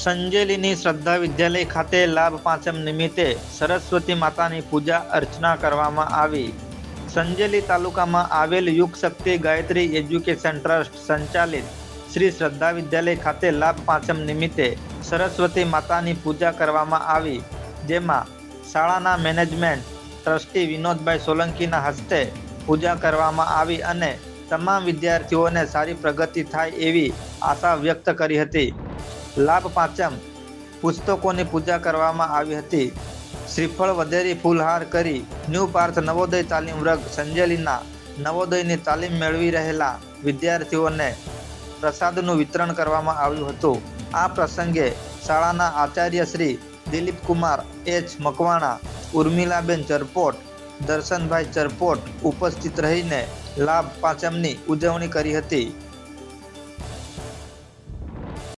સંજેલીની શ્રદ્ધા વિદ્યાલય ખાતે લાભ પાંચમ નિમિત્તે સરસ્વતી માતાની પૂજા અર્ચના કરવામાં આવી. સંજેલી તાલુકામાં આવેલ યુગ શક્તિ ગાયત્રી એજ્યુકેશન ટ્રસ્ટ સંચાલિત શ્રી શ્રદ્ધા વિદ્યાલય ખાતે લાભ પાંચમ નિમિત્તે સરસ્વતી માતાની પૂજા કરવામાં આવી, જેમાં શાળાના મેનેજમેન્ટ ટ્રસ્ટી વિનોદભાઈ સોલંકીના હસ્તે પૂજા કરવામાં આવી અને તમામ વિદ્યાર્થીઓને સારી પ્રગતિ થાય એવી આશા વ્યક્ત કરી હતી. લાભ પાંચમ. પુસ્તકોની પૂજા કરવામાં આવી હતી. શ્રીફળ વધેરી ફૂલહાર કરી ન્યૂ પાર્થ નવોદય તાલીમ વર્ગ સંજેલીના નવોદયની તાલીમ મેળવી રહેલા વિદ્યાર્થીઓને પ્રસાદનું વિતરણ કરવામાં આવ્યું હતું. આ પ્રસંગે શાળાના આચાર્ય શ્રી દિલીપ કુમાર એચ. મકવાણા, ઉર્મિલાબેન ચરપોટ, દર્શનભાઈ ચરપોટ ઉપસ્થિત રહીને લાભ પાંચમની ઉજવણી કરી હતી.